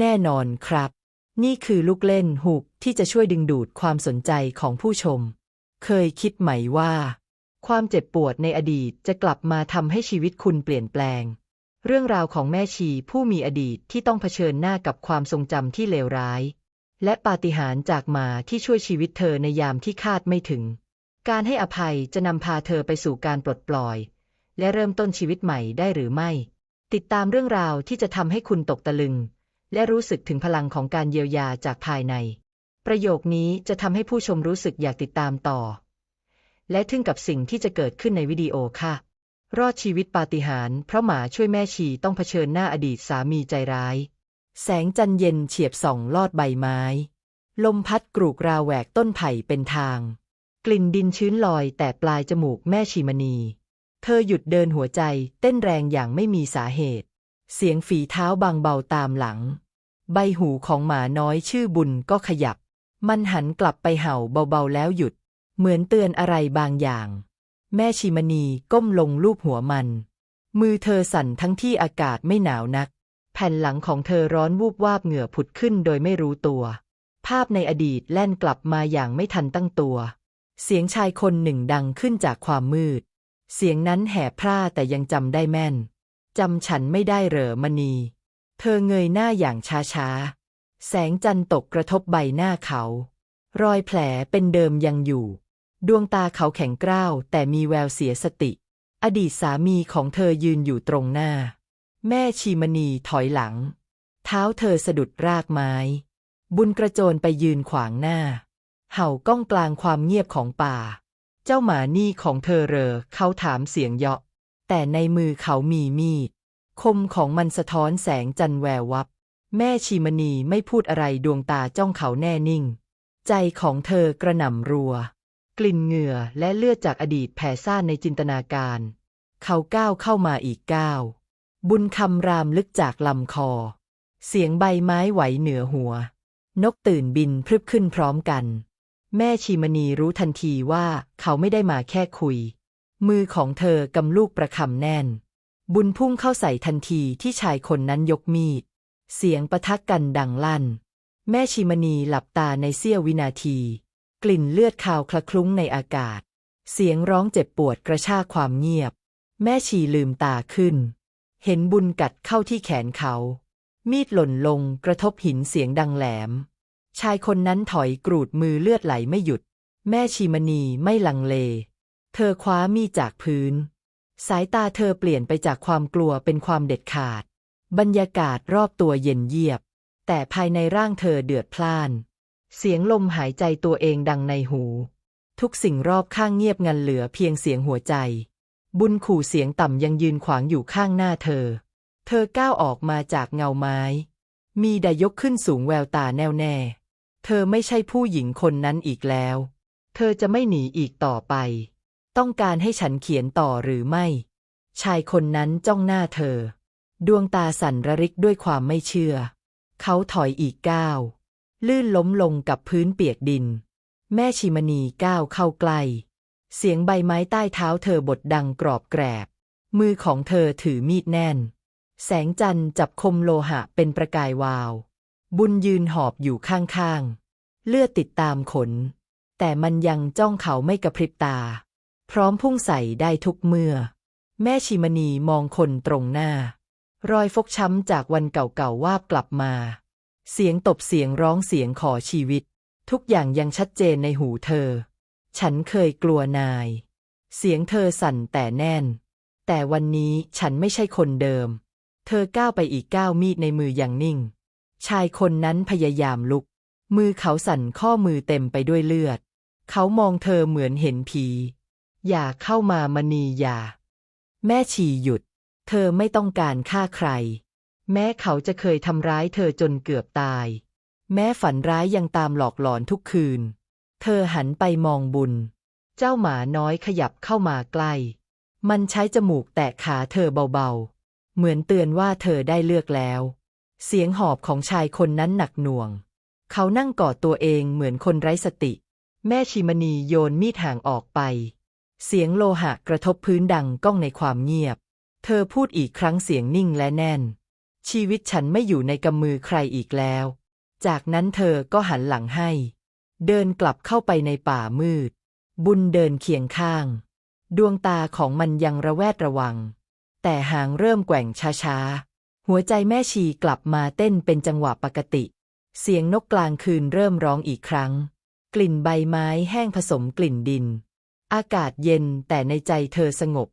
แน่นอนครับ นี่คือลูกเล่นหุกที่จะช่วยดึงดูดความสนใจของผู้ชม เคยคิดไหมว่า ความเจ็บปวดในอดีตจะกลับมาทำให้ชีวิตคุณเปลี่ยนแปลง เรื่องราวของแม่ชีผู้มีอดีตที่ต้องเผชิญหน้ากับความทรงจำที่เลวร้าย และปาฏิหาริย์จากมาที่ช่วยชีวิตเธอในยามที่คาดไม่ถึง การให้อภัยจะนำพาเธอไปสู่การปลดปล่อย และเริ่มต้นชีวิตใหม่ได้หรือไม่ ติดตามเรื่องราวที่จะทำให้คุณตกตะลึง และรู้สึกถึงพลังของการเยียวยาจากภายใน ประโยคนี้จะทำให้ผู้ชมรู้สึกอยากติดตามต่อ และทึ่งกับสิ่งที่จะเกิดขึ้นในวิดีโอค่ะ รอดชีวิตปาฏิหาริย์เพราะหมาช่วยแม่ชีต้องเผชิญหน้าอดีตสามีใจร้าย แสงจันเย็นเฉียบส่องลอดใบไม้ ลมพัดกรูกราวแหวกต้นไผ่เป็นทาง กลิ่นดินชื้นลอยแต่ปลายจมูกแม่ชีมณี เธอหยุดเดินหัวใจเต้นแรงอย่างไม่มีสาเหตุ เสียงฝีเท้าบางเบาตามหลัง ใบหูของหมาน้อยชื่อบุญก็ขยับ มันหันกลับไปเห่าเบาๆแล้วหยุด เหมือนเตือนอะไรบางอย่าง แม่ชีมณีก้มลงลูบหัวมัน มือเธอสั่นทั้งที่อากาศไม่หนาวนัก แผ่นหลังของเธอร้อนวูบวาบเหงื่อผุดขึ้นโดยไม่รู้ตัว ภาพในอดีตแล่นกลับมาอย่างไม่ทันตั้งตัว เสียงชายคนหนึ่งดังขึ้นจากความมืด เสียงนั้นแหบพร่าแต่ยังจำได้แม่น จำฉันไม่ได้เหรอมณี เธอเงยหน้าอย่างช้าๆ แสงจันทร์ตกกระทบใบหน้าเขา รอยแผลเป็นเดิมยังอยู่ ดวงตาเขาแข็งกร้าวแต่มีแววเสียสติ อดีตสามีของเธอยืนอยู่ตรงหน้า แม่ชีมณีถอยหลัง เท้าเธอสะดุดรากไม้ บุญกระโจนไปยืนขวางหน้า เห่าก้องกลางความเงียบของป่า เจ้าหมานี่ของเธอเหรอเขาถามเสียงเยาะ แต่ในมือเขามีมีด คมของมันสะท้อนแสงจันแวววับ แม่ชีมณีไม่พูดอะไรดวงตาจ้องเขาแน่นิ่ง ใจของเธอกระหน่ำรัว กลิ่นเหงื่อและเลือดจากอดีตแผ่ซ่านในจินตนาการ เขาก้าวเข้ามาอีกก้าว บุญคำรามลึกจากลำคอ เสียงใบไม้ไหวเหนือหัว นกตื่นบินพรึบขึ้นพร้อมกัน แม่ชีมณีรู้ทันทีว่าเขาไม่ได้มาแค่คุย มือของเธอกำลูกประคำแน่น บุญพุ่งเข้าใส่ทันทีที่ชายคนนั้นยกมีด เสียงประทักกันดังลั่น แม่ชีมณีหลับตาในเสี้ยววินาที กลิ่นเลือดคาวคละคลุ้งในอากาศ เสียงร้องเจ็บปวดกระชากความเงียบ แม่ชีลืมตาขึ้น เห็นบุญกัดเข้าที่แขนเขา มีดหล่นลงกระทบหินเสียงดังแหลม ชายคนนั้นถอยกรูดมือเลือดไหลไม่หยุด แม่ชีมณีไม่ลังเล เธอคว้ามีดจากพื้น สายตาเธอเปลี่ยนไปจากความกลัวเป็นความเด็ดขาด บรรยากาศรอบตัวเย็นเยียบ แต่ภายในร่างเธอเดือดพล่าน เสียงลมหายใจตัวเองดังในหู ทุกสิ่งรอบข้างเงียบงันเหลือเพียงเสียงหัวใจ บุญขู่เสียงต่ำยังยืนขวางอยู่ข้างหน้าเธอ เธอก้าวออกมาจากเงาไม้ มีดายกขึ้นสูงแววตาแน่วแน่ เธอไม่ใช่ผู้หญิงคนนั้นอีกแล้ว เธอจะไม่หนีอีกต่อไป ต้องการให้ฉันเขียนต่อหรือไม่ ชายคนนั้นจ้องหน้าเธอ ดวงตาสั่นระริกด้วยความไม่เชื่อ เขาถอยอีกก้าว ลื่นล้มลงกับพื้นเปียกดิน แม่ชิมณีก้าวเข้าใกล้ เสียงใบไม้ใต้เท้าเธอบดดังกรอบแกรบ มือของเธอถือมีดแน่น แสงจันทร์จับคมโลหะเป็นประกายวาว บุญยืนหอบอยู่ข้างๆ เลือดติดตามขน แต่มันยังจ้องเขาไม่กระพริบตา พร้อมพุ่งใส่ได้ทุกเมื่อ แม่ชิมณีมองคนตรงหน้า รอยฟกช้ำจากวันเก่าๆว่าบกลับมา เสียงตบเสียงร้องเสียงขอชีวิต ทุกอย่างยังชัดเจนในหูเธอ ฉันเคยกลัวนาย เสียงเธอสั่นแต่แน่น แต่วันนี้ฉันไม่ใช่คนเดิม เธอก้าวไปอีกก้าวมีดในมืออย่างนิ่ง ชายคนนั้นพยายามลุก มือเขาสั่นข้อมือเต็มไปด้วยเลือด เขามองเธอเหมือนเห็นผี อย่าเข้ามามณีอย่า แม่ชีหยุด เธอไม่ต้องการฆ่าใคร แม้เขาจะเคยทำร้ายเธอจนเกือบตาย แม้ฝันร้ายยังตามหลอกหลอนทุกคืน เธอหันไปมองบุญ เจ้าหมาน้อยขยับเข้ามาใกล้ มันใช้จมูกแตะขาเธอเบาๆ เหมือนเตือนว่าเธอได้เลือกแล้ว เสียงหอบของชายคนนั้นหนักหน่วง เขานั่งกอดตัวเองเหมือนคนไร้สติ แม่ชิมณีโยนมีดห่างออกไป เสียงโลหะกระทบพื้นดังก้องในความเงียบ เธอพูดอีกครั้งเสียงนิ่งและแน่น ชีวิตฉันไม่อยู่ในกำมือใครอีกแล้ว จากนั้นเธอก็หันหลังให้ เดินกลับเข้าไปในป่ามืด บุญเดินเคียงข้าง ดวงตาของมันยังระแวดระวัง แต่หางเริ่มแกว่งช้าๆ หัวใจแม่ชีกลับมาเต้นเป็นจังหวะปกติ เสียงนกกลางคืนเริ่มร้องอีกครั้ง กลิ่นใบไม้แห้งผสมกลิ่นดิน อากาศเย็นแต่ในใจเธอสงบ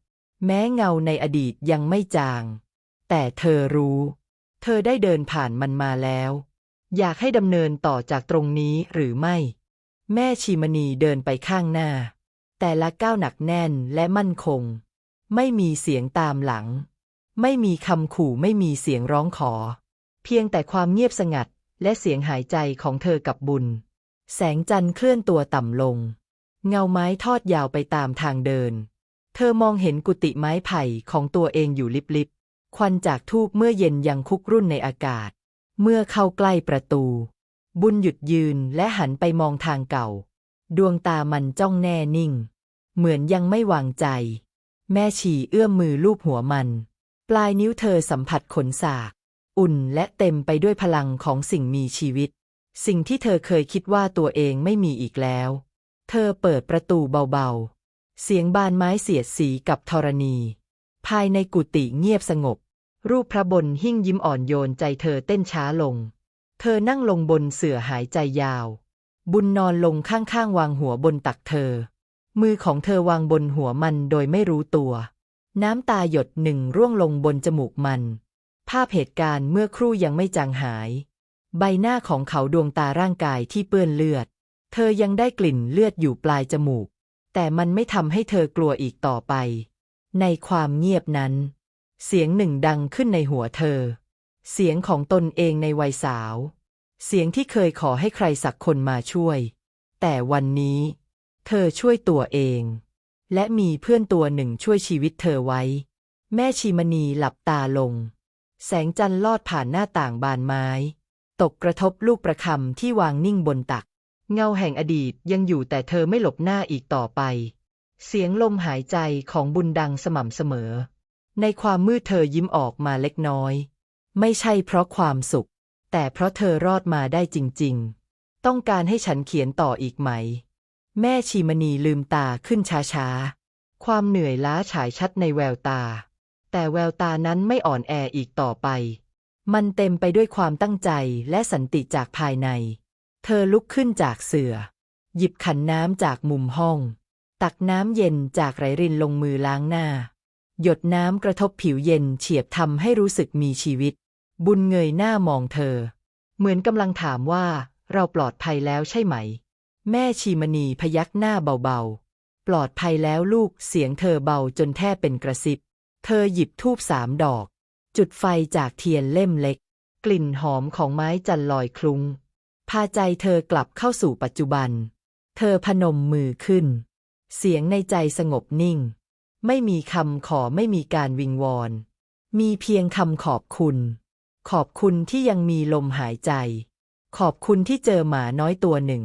แม้เงาในอดีตยังไม่จาง แต่เธอรู้ เธอได้เดินผ่านมันมาแล้ว อยากให้ดำเนินต่อจากตรงนี้หรือไม่ แม่ชีมณีเดินไปข้างหน้า แต่ละก้าวหนักแน่นและมั่นคง ไม่มีเสียงตามหลัง ไม่มีคำขู่ไม่มีเสียงร้องขอ เพียงแต่ความเงียบสงัดและเสียงหายใจของเธอกับบุญ แสงจันทร์เคลื่อนตัวต่ำลง เงาไม้ทอดยาวไปตามทางเดิน เธอมองเห็นกุฏิไม้ไผ่ของตัวเองอยู่ลิบๆ ควันจากทูบเมื่อเย็นยังคุกรุ่นในอากาศ เมื่อเข้าใกล้ประตู บุญหยุดยืนและหันไปมองทางเก่า ดวงตามันจ้องแน่นิ่ง เหมือนยังไม่วางใจ แม่ชีเอื้อมมือลูบหัวมัน ปลายนิ้วเธอสัมผัสขนสาก อุ่นและเต็มไปด้วยพลังของสิ่งมีชีวิต สิ่งที่เธอเคยคิดว่าตัวเองไม่มีอีกแล้ว เธอเปิดประตูเบาๆ เสียงบานไม้เสียดสีกับธรณี ภายในกุฏิเงียบสงบ รูปพระบนหิ้งยิ้มอ่อนโยนใจเธอเต้นช้าลง เธอนั่งลงบนเสื่อหายใจยาว บุญนอนลงข้างๆ วางหัวบนตักเธอ มือของเธอวางบนหัวมันโดยไม่รู้ตัว น้ำตาหยดหนึ่งร่วงลงบนจมูกมัน ภาพเหตุการณ์เมื่อครู่ยังไม่จางหาย ใบหน้าของเขาดวงตาร่างกายที่เปื้อนเลือด เธอยังได้กลิ่นเลือดอยู่ปลายจมูก แต่มันไม่ทำให้เธอกลัวอีกต่อไป ในความเงียบนั้น เสียงหนึ่งดังขึ้นในหัวเธอ เสียงของตนเองในวัยสาว เสียงที่เคยขอให้ใครสักคนมาช่วย แต่วันนี้ เธอช่วยตัวเอง และมีเพื่อนตัวหนึ่งช่วยชีวิตเธอไว้ แม่ชีมณีหลับตาลง แสงจันทร์ลอดผ่านหน้าต่างบานไม้ ตกกระทบลูกประคำที่วางนิ่งบนตัก เงาแห่งอดีตยังอยู่แต่เธอไม่หลบหน้าอีกต่อไป เสียงลมหายใจของบุญดังสม่ำเสมอ ในความมืดเธอยิ้มออกมาเล็กน้อย ไม่ใช่เพราะความสุข แต่เพราะเธอรอดมาได้จริง ๆ ต้องการให้ฉันเขียนต่ออีกไหม แม่ชีมณีลืมตาขึ้นช้าๆ ความเหนื่อยล้าฉายชัดในแววตา แต่แววตานั้นไม่อ่อนแออีกต่อไป มันเต็มไปด้วยความตั้งใจและสันติจากภายใน เธอลุกขึ้นจากเสือ่อ หยิบขันน้ำจากมุมห้อง ตักน้ำเย็นจากไหลรินลงมือล้างหน้า หยดน้ำกระทบผิวเย็นเฉียบทำให้รู้สึกมีชีวิต บุญเงยหน้ามองเธอ เหมือนกำลังถามว่าเราปลอดภัยแล้วใช่ไหม แม่ชีมณีพยักหน้าเบาๆ ปลอดภัยแล้วลูกเสียงเธอเบาจนแทบเป็นกระซิบ เธอหยิบทูบสามดอก จุดไฟจากเทียนเล่มเล็ก กลิ่นหอมของไม้จันลอยคลุ้ง พาใจเธอกลับเข้าสู่ปัจจุบัน เธอพนมมือขึ้น เสียงในใจสงบนิ่ง ไม่มีคำขอไม่มีการวิงวอน มีเพียงคำขอบคุณ ขอบคุณที่ยังมีลมหายใจ ขอบคุณที่เจอหมาน้อยตัวหนึ่ง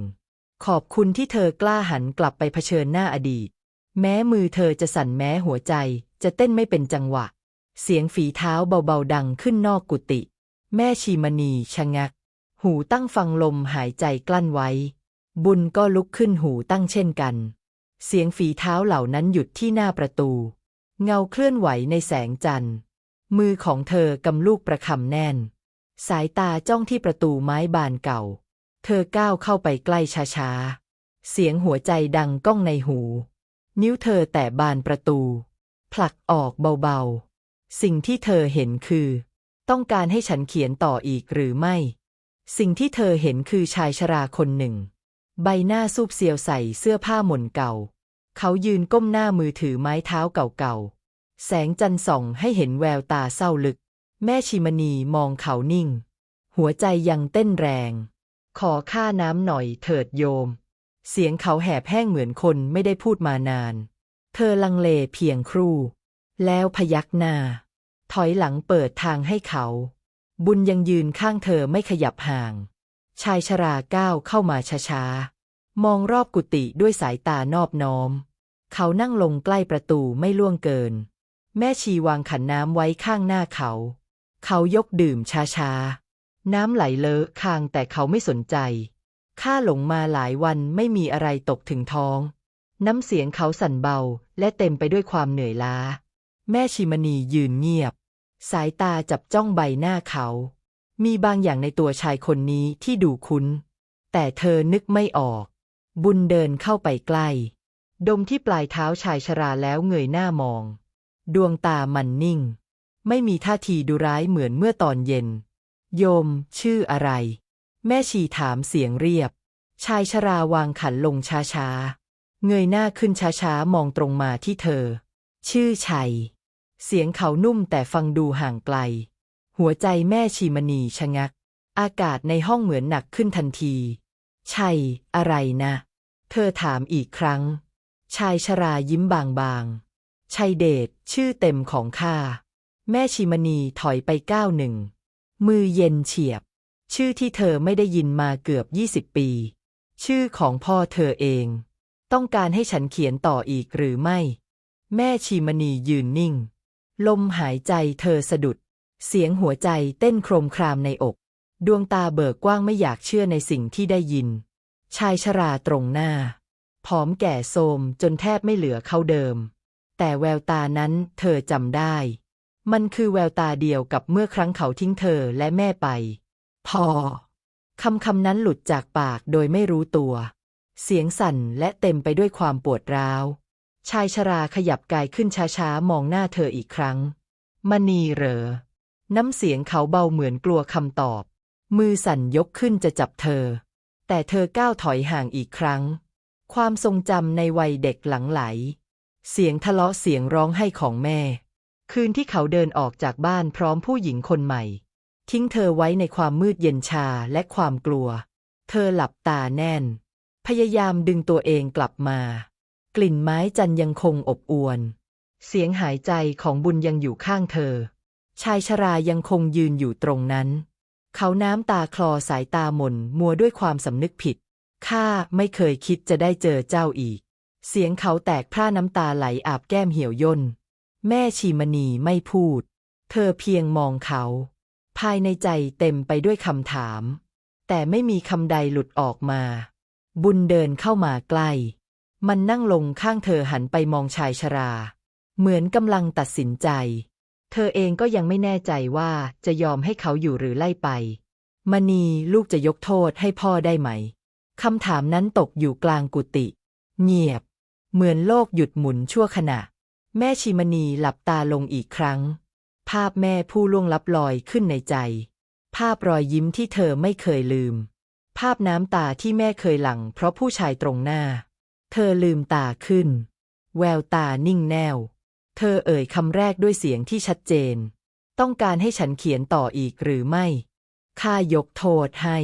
ขอบคุณที่เธอกล้าหันกลับไปเผชิญหน้าอดีต แม้มือเธอจะสั่นแม้หัวใจจะเต้นไม่เป็นจังหวะ เสียงฝีเท้าเบาๆดังขึ้นนอกกุฏิแม่ชีมณีชะงัก หูตั้งฟังลมหายใจกลั้นไว้ บุญก็ลุกขึ้นหูตั้งเช่นกัน เสียงฝีเท้าเหล่านั้นหยุดที่หน้าประตู เงาเคลื่อนไหวในแสงจันทร์ มือของเธอกำลูกประคำแน่น สายตาจ้องที่ประตูไม้บานเก่า เธอก้าวเข้าไปใกล้ช้าๆ เสียงหัวใจดังก้องในหู นิ้วเธอแตะบานประตู ผลักออกเบาๆ สิ่งที่เธอเห็นคือ ต้องการให้ฉันเขียนต่ออีกหรือไม่ สิ่งที่เธอเห็นคือชายชราคนหนึ่ง ใบหน้าซูบเซียวใส่เสื้อผ้าหม่นเก่า เขายืนก้มหน้ามือถือไม้เท้าเก่าๆ แสงจันทร์ส่องให้เห็นแววตาเศร้าลึก แม่ชิมณีมองเขานิ่ง หัวใจยังเต้นแรง ขอค่าน้ำหน่อยเถิดโยม เสียงเขาแหบแห้งเหมือนคนไม่ได้พูดมานาน เธอลังเลเพียงครู่ แล้วพยักหน้า ถอยหลังเปิดทางให้เขา บุญยังยืนข้างเธอไม่ขยับห่าง ชายชราก้าวเข้ามาช้าๆ มองรอบกุฏิด้วยสายตานอบน้อม เขานั่งลงใกล้ประตูไม่ล่วงเกิน แม่ชีวางขันน้ำไว้ข้างหน้าเขา เขายกดื่มช้าๆ น้ำไหลเลอะคางแต่เขาไม่สนใจ ข้าหลงมาหลายวันไม่มีอะไรตกถึงท้อง น้ำเสียงเขาสั่นเบาและเต็มไปด้วยความเหนื่อยล้า แม่ชิมณียืนเงียบ สายตาจับจ้องใบหน้าเขา มีบางอย่างในตัวชายคนนี้ที่ดูคุ้น แต่เธอนึกไม่ออก บุญเดินเข้าไปใกล้ ดมที่ปลายเท้าชายชราแล้วเงยหน้ามอง ดวงตามันนิ่ง ไม่มีท่าทีดุร้ายเหมือนเมื่อตอนเย็น โยม ชื่ออะไร แม่ชีถามเสียงเรียบ ชายชราวางขันลงช้าๆ เงยหน้าขึ้นช้าๆ มองตรงมาที่เธอ ชื่อชัย เสียงเขานุ่มแต่ฟังดูห่างไกล หัวใจแม่ชีมณีชะงัก อากาศในห้องเหมือนหนักขึ้นทันทีชัยอะไรนะ เธอถามอีกครั้ง ชายชรายิ้มบางๆ ชัยเดชชื่อเต็มของข้า แม่ชีมณีถอยไปก้าวหนึ่ง มือเย็นเฉียบ ชื่อที่เธอไม่ได้ยินมาเกือบยี่สิบปี ชื่อของพ่อเธอเอง ต้องการให้ฉันเขียนต่ออีกหรือไม่ แม่ชีมณียืนนิ่ง ลมหายใจเธอสะดุด เสียงหัวใจเต้นโครมครามในอก ดวงตาเบิกกว้างไม่อยากเชื่อในสิ่งที่ได้ยิน ชายชราตรงหน้า ผอมแก่โทรมจนแทบไม่เหลือเขาเดิม แต่แววตานั้นเธอจำได้ มันคือแววตาเดียวกับเมื่อครั้งเขาทิ้งเธอและแม่ไป พอ คำคำนั้นหลุดจากปากโดยไม่รู้ตัว เสียงสั่นและเต็มไปด้วยความปวดร้าว ชายชราขยับกายขึ้นช้าๆ มองหน้าเธออีกครั้ง มณีเหรอ น้ำเสียงเขาเบาเหมือนกลัวคำตอบ มือสั่นยกขึ้นจะจับเธอ แต่เธอก้าวถอยห่างอีกครั้ง ความทรงจำในวัยเด็กหลังไหล เสียงทะเลาะเสียงร้องไห้ของแม่ คืนที่เขาเดินออกจากบ้านพร้อมผู้หญิงคนใหม่ ทิ้งเธอไว้ในความมืดเย็นชาและความกลัว เธอหลับตาแน่น พยายามดึงตัวเองกลับมา กลิ่นไม้จันยังคงอบอวน เสียงหายใจของบุญยังอยู่ข้างเธอ ชายชรายังคงยืนอยู่ตรงนั้น เขาน้ำตาคลอสายตาหม่นมัวด้วยความสำนึกผิด ข้าไม่เคยคิดจะได้เจอเจ้าอีก เสียงเขาแตกพร่าน้ำตาไหลอาบแก้มเหี่ยวย่น แม่ชีมณีไม่พูด เธอเพียงมองเขา ภายในใจเต็มไปด้วยคำถาม แต่ไม่มีคำใดหลุดออกมา บุญเดินเข้ามาใกล้ มันนั่งลงข้างเธอหันไปมองชายชรา เหมือนกำลังตัดสินใจ เธอเองก็ยังไม่แน่ใจว่าจะยอมให้เขาอยู่หรือไล่ไปมณีลูกจะยกโทษให้พ่อได้ไหมคำถามนั้นตกอยู่กลางกุฏิเงียบ เหมือนโลกหยุดหมุนชั่วขณะ แม่ชีมณีหลับตาลงอีกครั้ง ภาพแม่ผู้ล่วงลับลอยขึ้นในใจ ภาพรอยยิ้มที่เธอไม่เคยลืม ภาพน้ำตาที่แม่เคยหลั่งเพราะผู้ชายตรงหน้า เธอลืมตาขึ้น แววตานิ่งแน่ว เธอเอ่ยคำแรกด้วยเสียงที่ชัดเจน ต้องการให้ฉันเขียนต่ออีกหรือไม่ข้ายกโทษให้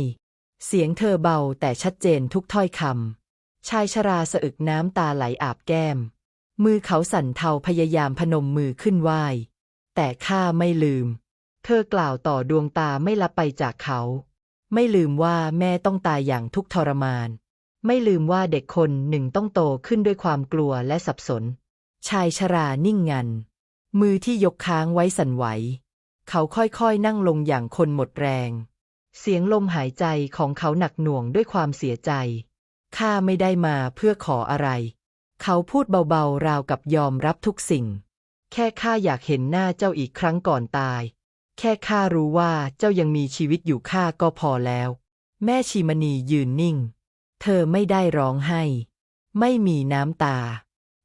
เสียงเธอเบาแต่ชัดเจนทุกถ้อยคำชายชราสะอึกน้ำตาไหลอาบแก้ม มือเขาสั่นเทาพยายามพนมมือขึ้นไหวแต่ข้าไม่ลืม เธอกล่าวต่อดวงตาไม่ลับไปจากเขา ไม่ลืมว่าแม่ต้องตายอย่างทุกทรมาน ไม่ลืมว่าเด็กคนหนึ่งต้องโตขึ้นด้วยความกลัวและสับสน ชายชรานิ่งงัน มือที่ยกค้างไว้สั่นไหว เขาค่อยๆนั่งลงอย่างคนหมดแรง เสียงลมหายใจของเขาหนักหน่วงด้วยความเสียใจ ข้าไม่ได้มาเพื่อขออะไร เขาพูดเบาๆ ราวกับยอมรับทุกสิ่ง แค่ข้าอยากเห็นหน้าเจ้าอีกครั้งก่อนตาย แค่ข้ารู้ว่าเจ้ายังมีชีวิตอยู่ข้าก็พอแล้ว แม่ชีมณียืนนิ่ง เธอไม่ได้ร้องไห้ ไม่มีน้ำตา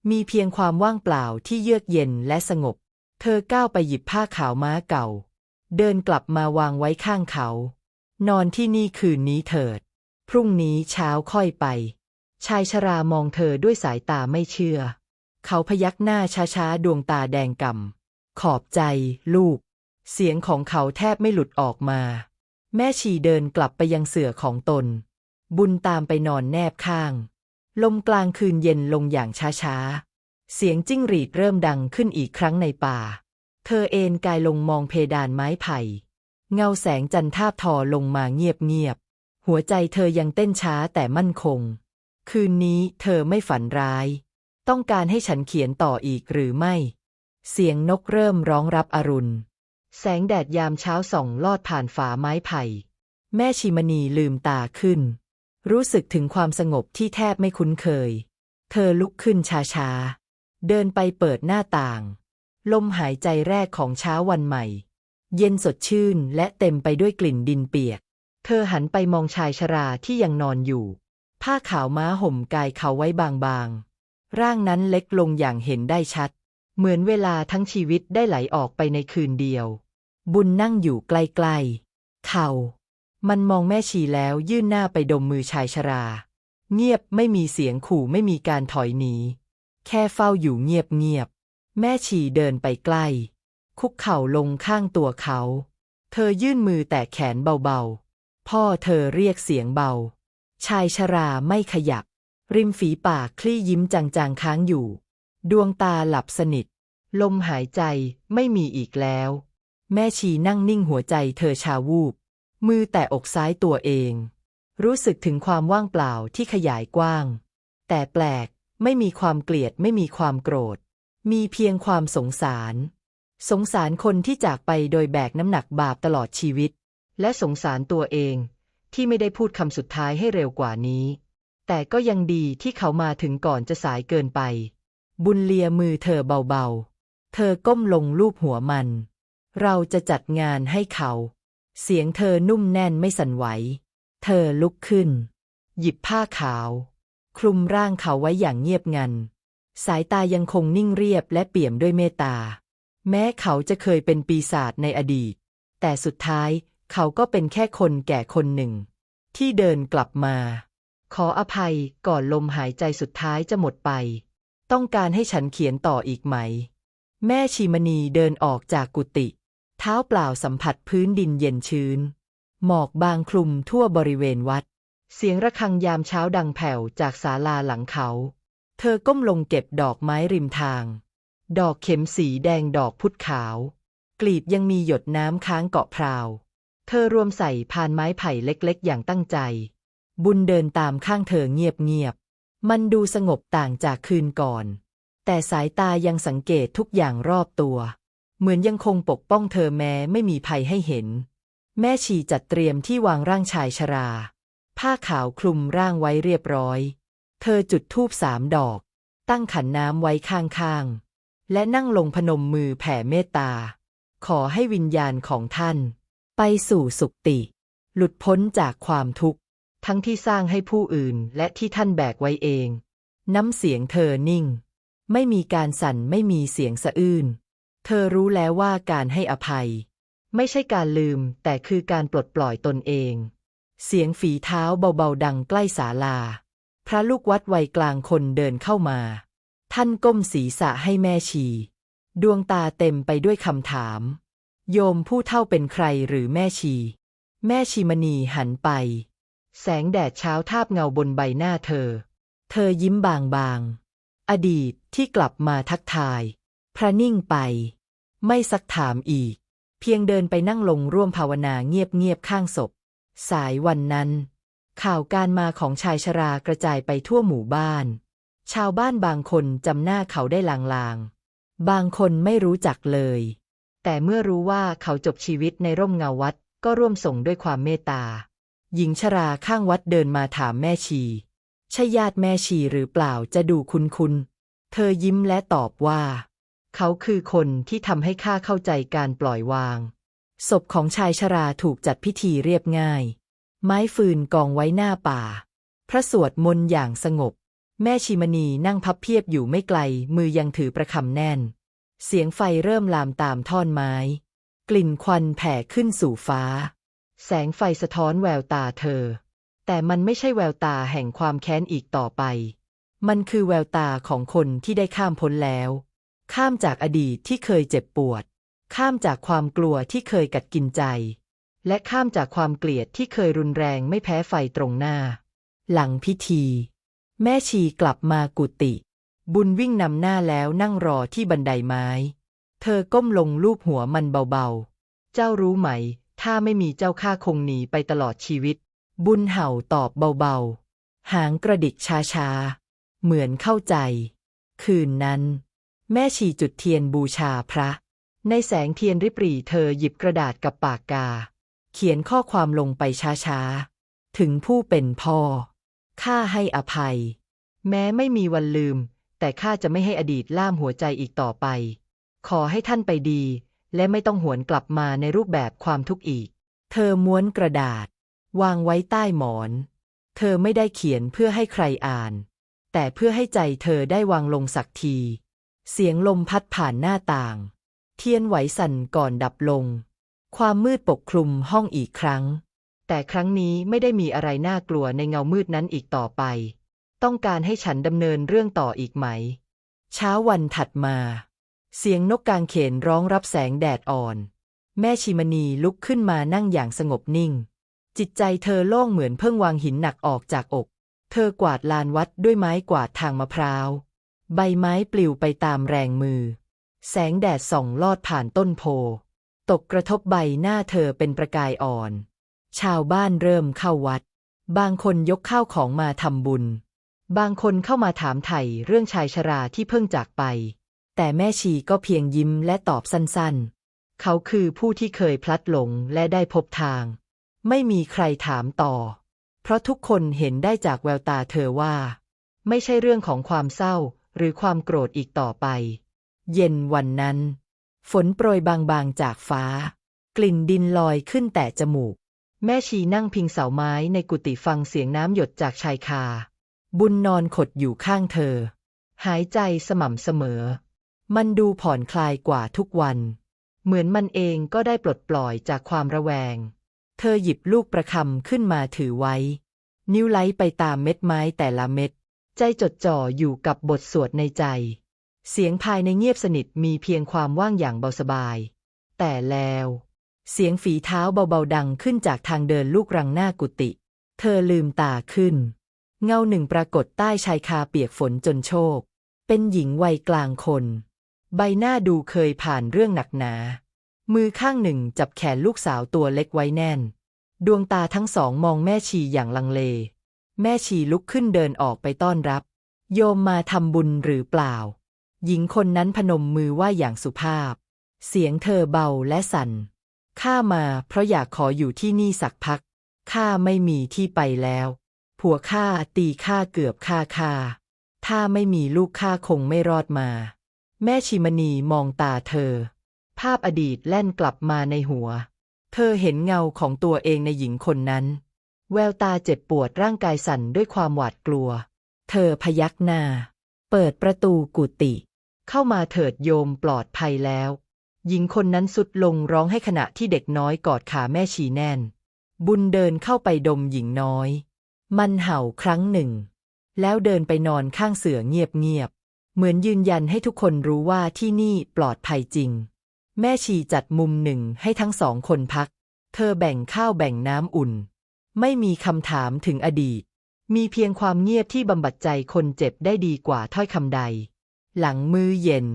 มีเพียงความว่างเปล่าที่เยือกเย็นและสงบ เธอก้าวไปหยิบผ้าขาวม้าเก่า เดินกลับมาวางไว้ข้างเขา นอนที่นี่คืนนี้เถิด พรุ่งนี้เช้าค่อยไป ชายชรามองเธอด้วยสายตาไม่เชื่อ เขาพยักหน้าช้าๆ ดวงตาแดงก่ำขอบใจ ลูก เสียงของเขาแทบไม่หลุดออกมา แม่ชีเดินกลับไปยังเสื่อของตน บุญตามไปนอนแนบข้าง ลมกลางคืนเย็นลงอย่างช้าๆ เสียงจิ้งหรีดเริ่มดังขึ้นอีกครั้งในป่า เธอเอนกายลงมองเพดานไม้ไผ่ เงาแสงจันทาบทอลงมาเงียบๆ หัวใจเธอยังเต้นช้าแต่มั่นคง คืนนี้เธอไม่ฝันร้าย ต้องการให้ฉันเขียนต่ออีกหรือไม่ เสียงนกเริ่มร้องรับอรุณ แสงแดดยามเช้าส่องลอดผ่านฝาไม้ไผ่ แม่ชีมณีลืมตาขึ้น รู้สึกถึงความสงบที่แทบไม่คุ้นเคย เธอลุกขึ้นช้าๆ เดินไปเปิดหน้าต่าง ลมหายใจแรกของเช้าวันใหม่ เย็นสดชื่นและเต็มไปด้วยกลิ่นดินเปียก เธอหันไปมองชายชราที่ยังนอนอยู่ ผ้าขาวม้าห่มกายเขาไว้บางๆ ร่างนั้นเล็กลงอย่างเห็นได้ชัด เหมือนเวลาทั้งชีวิตได้ไหลออกไปในคืนเดียว บุญนั่งอยู่ใกล้ๆ เข่า มันมองแม่ชีแล้วยื่นหน้าไปดมมือชายชรา เงียบไม่มีเสียงขู่ไม่มีการถอยหนี แค่เฝ้าอยู่เงียบๆแม่ชีเดินไปใกล้ คุกเข่าลงข้างตัวเขา เธอยื่นมือแตะแขนเบาๆ พ่อเธอเรียกเสียงเบา ชายชราไม่ขยับ ริมฝีปากคลี่ยิ้มจางๆค้างอยู่ ดวงตาหลับสนิท ลมหายใจไม่มีอีกแล้ว แม่ชีนั่งนิ่งหัวใจเธอชาวูบ มือแตะอกซ้ายตัวเอง รู้สึกถึงความว่างเปล่าที่ขยายกว้าง แต่แปลกไม่มีความเกลียดไม่มีความโกรธ มีเพียงความสงสาร สงสารคนที่จากไปโดยแบกน้ำหนักบาปตลอดชีวิต และสงสารตัวเองที่ไม่ได้พูดคำสุดท้ายให้เร็วกว่านี้ แต่ก็ยังดีที่เขามาถึงก่อนจะสายเกินไป บุญเลียมือเธอเบาๆ เธอก้มลงลูบหัวมัน เราจะจัดงานให้เขา เสียงเธอนุ่มแน่นไม่สั่นไหว เธอลุกขึ้น หยิบผ้าขาว คลุมร่างเขาไว้อย่างเงียบงัน สายตายังคงนิ่งเรียบและเปี่ยมด้วยเมตตา แม้เขาจะเคยเป็นปีศาจในอดีต แต่สุดท้ายเขาก็เป็นแค่คนแก่คนหนึ่ง ที่เดินกลับมา ขออภัยก่อนลมหายใจสุดท้ายจะหมดไป ต้องการให้ฉันเขียนต่ออีกไหม แม่ชีมณีเดินออกจากกุฏิ ท้าเปล่าสัมผัสพื้นดินเย็นชื้น หมอกบางคลุมทั่วบริเวณวัด เสียงระฆังยามเช้าดังแผ่วจากศาลาหลังเขา เธอก้มลงเก็บดอกไม้ริมทาง ดอกเข็มสีแดงดอกพุดขาว กลีบยังมีหยดน้ำค้างเกาะพราว เธอรวมใส่พานไม้ไผ่เล็กๆ อย่างตั้งใจ บุญเดินตามข้างเธอเงียบๆ มันดูสงบต่างจากคืนก่อน แต่สายตายังสังเกตทุกอย่างรอบตัว เหมือนยังคงปกป้องเธอแม้ไม่มีภัยให้เห็น แม่ชีจัดเตรียมที่วางร่างชายชรา ผ้าขาวคลุมร่างไว้เรียบร้อย เธอจุดธูปสามดอก ตั้งขันน้ำไว้ข้างๆ และนั่งลงพนมมือแผ่เมตตา ขอให้วิญญาณของท่าน ไปสู่สุคติ หลุดพ้นจากความทุกข์ ทั้งที่สร้างให้ผู้อื่นและที่ท่านแบกไว้เอง น้ำเสียงเธอนิ่ง ไม่มีการสั่นไม่มีเสียงสะอื้น เธอรู้แล้วว่าการให้อภัย ไม่ใช่การลืม แต่คือการปลดปล่อยตนเอง เสียงฝีเท้าเบาๆดังใกล้ศาลา พระลูกวัดวัยกลางคนเดินเข้ามา ท่านก้มศีรษะให้แม่ชี ดวงตาเต็มไปด้วยคำถาม โยมผู้เท่าเป็นใครหรือแม่ชี แม่ชีมณีหันไป แสงแดดเช้าทาบเงาบนใบหน้าเธอ เธอยิ้มบางๆ อดีตที่กลับมาทักทาย พระนิ่งไป ไม่ซักถามอีก เพียงเดินไปนั่งลงร่วมภาวนาเงียบๆข้างศพ สายวันนั้น ข่าวการมาของชายชรากระจายไปทั่วหมู่บ้าน ชาวบ้านบางคนจำหน้าเขาได้ลางๆ บางคนไม่รู้จักเลย แต่เมื่อรู้ว่าเขาจบชีวิตในร่มเงาวัดก็ร่วมส่งด้วยความเมตตา หญิงชราข้างวัดเดินมาถามแม่ชีใช่ญาติแม่ชีหรือเปล่าจะดูคุ้นๆเธอยิ้มและตอบว่า เขาคือคนที่ทำให้ข้าเข้าใจการปล่อยวาง ศพของชายชราถูกจัดพิธีเรียบง่าย ไม้ฟืนกองไว้หน้าป่า พระสวดมนต์อย่างสงบ แม่ชีมณีนั่งพับเพียบอยู่ไม่ไกล มือยังถือประคำแน่น เสียงไฟเริ่มลามตามท่อนไม้ กลิ่นควันแผ่ขึ้นสู่ฟ้า แสงไฟสะท้อนแววตาเธอ แต่มันไม่ใช่แววตาแห่งความแค้นอีกต่อไป มันคือแววตาของคนที่ได้ข้ามพ้นแล้ว ข้ามจากอดีตที่เคยเจ็บปวด ข้ามจากความกลัวที่เคยกัดกินใจ และข้ามจากความเกลียดที่เคยรุนแรงไม่แพ้ไฟตรงหน้า หลังพิธี แม่ชีกลับมากุฏิบุญวิ่งนำหน้าแล้วนั่งรอที่บันไดไม้ เธอก้มลงลูบหัวมันเบาๆ เจ้ารู้ไหม ถ้าไม่มีเจ้าข้าคงหนีไปตลอดชีวิต บุญเห่าตอบเบาๆ หางกระดิกช้าๆ เหมือนเข้าใจ คืนนั้น แม่ชีจุดเทียนบูชาพระ ในแสงเทียนริบหรี่เธอหยิบกระดาษกับปากกา เขียนข้อความลงไปช้าๆ ถึงผู้เป็นพ่อ ข้าให้อภัย แม้ไม่มีวันลืม แต่ข้าจะไม่ให้อดีตล่ามหัวใจอีกต่อไป ขอให้ท่านไปดี และไม่ต้องหวนกลับมาในรูปแบบความทุกข์อีก เธอม้วนกระดาษ วางไว้ใต้หมอน เธอไม่ได้เขียนเพื่อให้ใครอ่าน แต่เพื่อให้ใจเธอได้วางลงสักที เสียงลมพัดผ่านหน้าต่าง เทียนไหวสั่นก่อนดับลง ความมืดปกคลุมห้องอีกครั้ง แต่ครั้งนี้ไม่ได้มีอะไรน่ากลัวในเงามืดนั้นอีกต่อไป ต้องการให้ฉันดำเนินเรื่องต่ออีกไหม เช้าวันถัดมา เสียงนกกางเขนร้องรับแสงแดดอ่อน แม่ชิมณีลุกขึ้นมานั่งอย่างสงบนิ่ง จิตใจเธอโล่งเหมือนเพิ่งวางหินหนักออกจากอก เธอกวาดลานวัดด้วยไม้กวาดทางมะพร้าว ใบไม้ปลิวไปตามแรงมือ แสงแดดส่องลอดผ่านต้นโพ ตกกระทบใบหน้าเธอเป็นประกายอ่อน ชาวบ้านเริ่มเข้าวัด บางคนยกข้าวของมาทำบุญ บางคนเข้ามาถามไถ่เรื่องชายชราที่เพิ่งจากไป แต่แม่ชีก็เพียงยิ้มและตอบสั้นๆ เขาคือผู้ที่เคยพลัดหลงและได้พบทาง ไม่มีใครถามต่อ เพราะทุกคนเห็นได้จากแววตาเธอว่า ไม่ใช่เรื่องของความเศร้า หรือความโกรธอีกต่อไป เย็นวันนั้น ฝนโปรยบางๆจากฟ้า กลิ่นดินลอยขึ้นแต่จมูก แม่ชีนั่งพิงเสาไม้ในกุฏิฟังเสียงน้ำหยดจากชายคา บุญนอนขดอยู่ข้างเธอ หายใจสม่ำเสมอ มันดูผ่อนคลายกว่าทุกวัน เหมือนมันเองก็ได้ปลดปล่อยจากความระแวง เธอหยิบลูกประคำขึ้นมาถือไว้ นิ้วไล้ไปตามเม็ดไม้แต่ละเม็ด ใจจดจ่ออยู่กับบทสวดในใจ เสียงภายในเงียบสนิทมีเพียงความว่างอย่างเบาสบาย แต่แล้ว เสียงฝีเท้าเบาๆดังขึ้นจากทางเดินลูกรังหน้ากุฏิ เธอลืมตาขึ้น เงาหนึ่งปรากฏใต้ชายคาเปียกฝนจนโชก เป็นหญิงวัยกลางคน ใบหน้าดูเคยผ่านเรื่องหนักหนา มือข้างหนึ่งจับแขนลูกสาวตัวเล็กไว้แน่น ดวงตาทั้งสองมองแม่ชีอย่างลังเล แม่ชีลุกขึ้นเดินออกไปต้อนรับ โยมมาทำบุญหรือเปล่า หญิงคนนั้นพนมมือไหว้อย่างสุภาพ เสียงเธอเบาและสั่น ข้ามาเพราะอยากขออยู่ที่นี่สักพัก ข้าไม่มีที่ไปแล้ว ผัวข้าตีข้าเกือบฆ่าข้า ถ้าไม่มีลูกข้าคงไม่รอดมา แม่ชิมณีมองตาเธอ ภาพอดีตแล่นกลับมาในหัว เธอเห็นเงาของตัวเองในหญิงคนนั้น แววตาเจ็บปวดร่างกายสั่นด้วยความหวาดกลัว เธอพยักหน้า เปิดประตูกุฏิเข้ามาเถิดโยมปลอดภัยแล้ว หญิงคนนั้นสุดลงร้องให้ขณะที่เด็กน้อยกอดขาแม่ชีแน่น บุญเดินเข้าไปดมหญิงน้อย มันเห่าครั้งหนึ่ง แล้วเดินไปนอนข้างเสือเงียบๆเหมือนยืนยันให้ทุกคนรู้ว่าที่นี่ปลอดภัยจริง แม่ชีจัดมุมหนึ่งให้ทั้งสองคนพัก เธอแบ่งข้าวแบ่งน้ำอุ่น ไม่มีคำถามถึงอดีต มีเพียงความเงียบที่บำบัดใจคนเจ็บได้ดีกว่าถ้อยคำใด หลังมือเย็น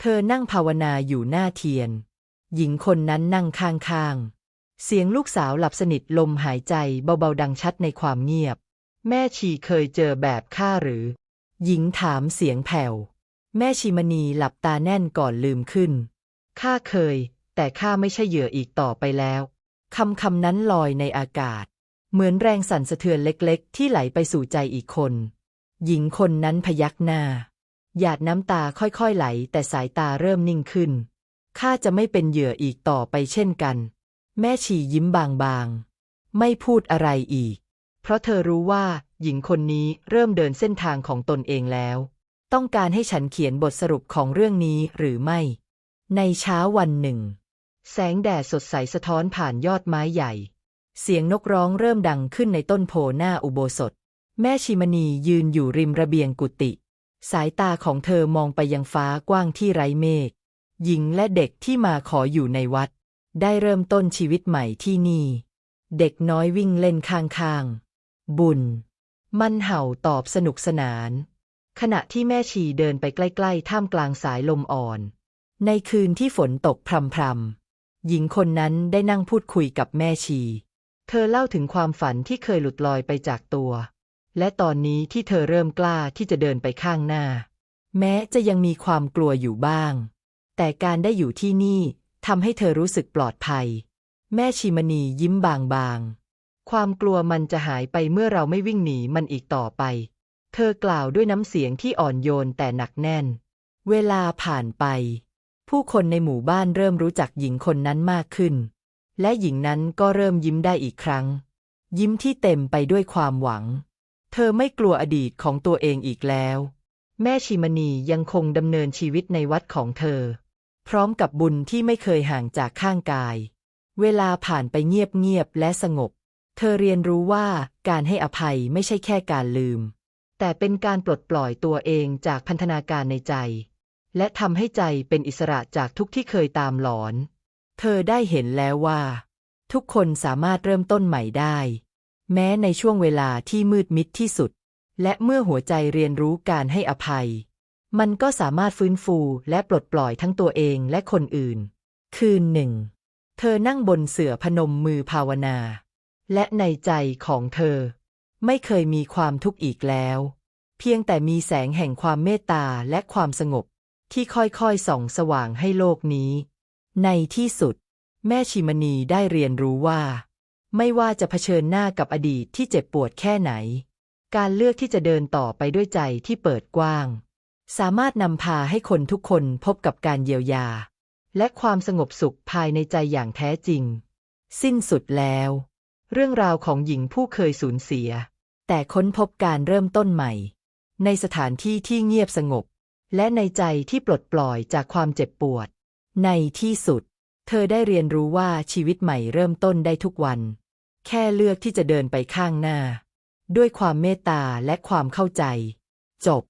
เธอนั่งภาวนาอยู่หน้าเทียน หญิงคนนั้นนั่งข้างๆ เสียงลูกสาวหลับสนิทลมหายใจเบาๆดังชัดในความเงียบ แม่ชีเคยเจอแบบข้าหรือ หญิงถามเสียงแผ่ว แม่ชีมณีหลับตาแน่นก่อนลืมขึ้น ข้าเคย แต่ข้าไม่ใช่เหยื่ออีกต่อไปแล้วคำคำนั้นลอยในอากาศ เหมือนแรงสั่นสะเทือนเล็กๆ ที่ไหลไปสู่ใจอีกคน หญิงคนนั้นพยักหน้า หยาดน้ำตาค่อยๆไหล แต่สายตาเริ่มนิ่งขึ้น ข้าจะไม่เป็นเหยื่ออีกต่อไปเช่นกัน แม่ชียิ้มบางๆ ไม่พูดอะไรอีก เพราะเธอรู้ว่าหญิงคนนี้เริ่มเดินเส้นทางของตนเองแล้ว ต้องการให้ฉันเขียนบทสรุปของเรื่องนี้หรือไม่ ในเช้าวันหนึ่ง แสงแดดสดใสสะท้อนผ่านยอดไม้ใหญ่ เสียงนกร้องเริ่มดังขึ้นในต้นโพหน้าอุโบสถ แม่ชิมณียืนอยู่ริมระเบียงกุฏิสายตาของเธอมองไปยังฟ้ากว้างที่ไร้เมฆหญิงและเด็กที่มาขออยู่ในวัด ได้เริ่มต้นชีวิตใหม่ที่นี่ เด็กน้อยวิ่งเล่นข้างๆ บุญ มันเห่าตอบสนุกสนาน ขณะที่แม่ชีเดินไปใกล้ๆ ท่ามกลางสายลมอ่อน ในคืนที่ฝนตกพรำๆหญิงคนนั้นได้นั่งพูดคุยกับแม่ชี เธอเล่าถึงความฝันที่เคยหลุดลอยไปจากตัว และตอนนี้ที่เธอเริ่มกล้าที่จะเดินไปข้างหน้า แม้จะยังมีความกลัวอยู่บ้าง แต่การได้อยู่ที่นี่ทำให้เธอรู้สึกปลอดภัย แม่ชีมณียิ้มบางๆ ความกลัวมันจะหายไปเมื่อเราไม่วิ่งหนีมันอีกต่อไป เธอกล่าวด้วยน้ำเสียงที่อ่อนโยนแต่หนักแน่น เวลาผ่านไป ผู้คนในหมู่บ้านเริ่มรู้จักหญิงคนนั้นมากขึ้น และหญิงนั้นก็เริ่มยิ้มได้อีกครั้ง ยิ้มที่เต็มไปด้วยความหวัง เธอไม่กลัวอดีตของตัวเองอีกแล้ว แม่ชีมณียังคงดำเนินชีวิตในวัดของเธอ พร้อมกับบุญที่ไม่เคยห่างจากข้างกาย เวลาผ่านไปเงียบๆและสงบ เธอเรียนรู้ว่าการให้อภัยไม่ใช่แค่การลืม แต่เป็นการปลดปล่อยตัวเองจากพันธนาการในใจ และทำให้ใจเป็นอิสระจากทุกที่เคยตามหลอน เธอได้เห็นแล้วว่า ทุกคนสามารถเริ่มต้นใหม่ได้ แม้ในช่วงเวลาที่มืดมิดที่สุด และเมื่อหัวใจเรียนรู้การให้อภัย มันก็สามารถฟื้นฟูและปลดปล่อยทั้งตัวเองและคนอื่น คืนหนึ่ง เธอนั่งบนเสื่อพนมมือภาวนา และในใจของเธอ ไม่เคยมีความทุกข์อีกแล้ว เพียงแต่มีแสงแห่งความเมตตาและความสงบที่ค่อยๆส่องสว่างให้โลกนี้ ในที่สุด แม่ชิมณีได้เรียนรู้ว่า ไม่ว่าจะเผชิญหน้ากับอดีตที่เจ็บปวดแค่ไหน การเลือกที่จะเดินต่อไปด้วยใจที่เปิดกว้าง สามารถนำพาให้คนทุกคนพบกับการเยียวยา และความสงบสุขภายในใจอย่างแท้จริง สิ้นสุดแล้ว เรื่องราวของหญิงผู้เคยสูญเสีย แต่ค้นพบการเริ่มต้นใหม่ ในสถานที่ที่เงียบสงบ และในใจที่ปลดปล่อยจากความเจ็บปวด ในที่สุด เธอได้เรียนรู้ว่าชีวิตใหม่เริ่มต้นได้ทุกวัน แค่เลือกที่จะเดินไปข้างหน้า ด้วยความเมตตาและความเข้าใจ จบ